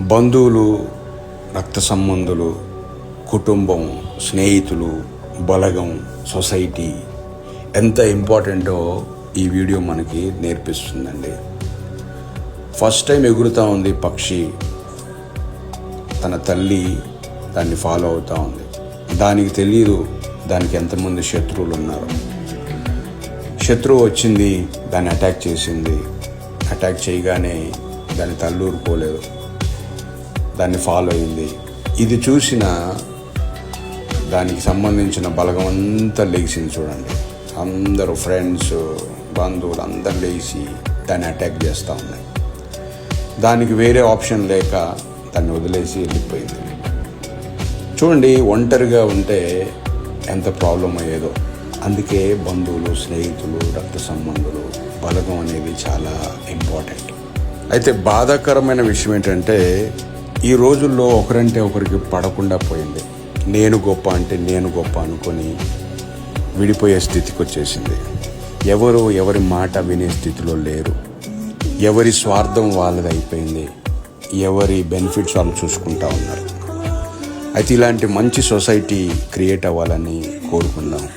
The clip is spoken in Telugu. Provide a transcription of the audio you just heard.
బంధువులు రక్త సంబంధులు కుటుంబం స్నేహితులు బలగం సొసైటీ ఎంత ఇంపార్టెంటో ఈ వీడియో మనకి నేర్పిస్తుందండి. ఫస్ట్ టైం ఎగురుతూ ఉంది పక్షి. తన తల్లి దాన్ని ఫాలో అవుతూ ఉంది. దానికి తెలియదు దానికి ఎంతమంది శత్రువులు ఉన్నారు. శత్రువు వచ్చింది దాన్ని అటాక్ చేసింది. అటాక్ చేయగానే దాని తల్లూరుకోలేదు. దాన్ని ఫాలో అయింది. ఇది చూసిన దానికి సంబంధించిన బలగం అంతా లేచింది చూడండి. అందరూ ఫ్రెండ్స్ బంధువులు అందరు లేచి దాన్ని అటాక్ చేస్తూ ఉన్నాయి. దానికి వేరే ఆప్షన్ లేక దాన్ని వదిలేసి వెళ్ళిపోయింది. చూడండి ఒంటరిగా ఉంటే ఎంత ప్రాబ్లం అయ్యేదో. అందుకే బంధువులు స్నేహితులు రక్త సంబంధులు బలగం అనేది చాలా ఇంపార్టెంట్ అయితే బాధాకరమైన విషయం ఏంటంటే ఈ రోజుల్లో ఒకరంటే ఒకరికి పడకుండా పోయింది. నేను గొప్ప అంటే నేను గొప్ప అనుకొని విడిపోయే స్థితికి వచ్చేసింది ఎవరు ఎవరి మాట వినే స్థితిలో లేరు. ఎవరి స్వార్థం వాళ్ళది అయిపోయింది. ఎవరి బెనిఫిట్స్ వాళ్ళు చూసుకుంటా ఉన్నారు. అయితే ఇలాంటి మంచి సొసైటీ క్రియేట్ అవ్వాలని కోరుకుందాం.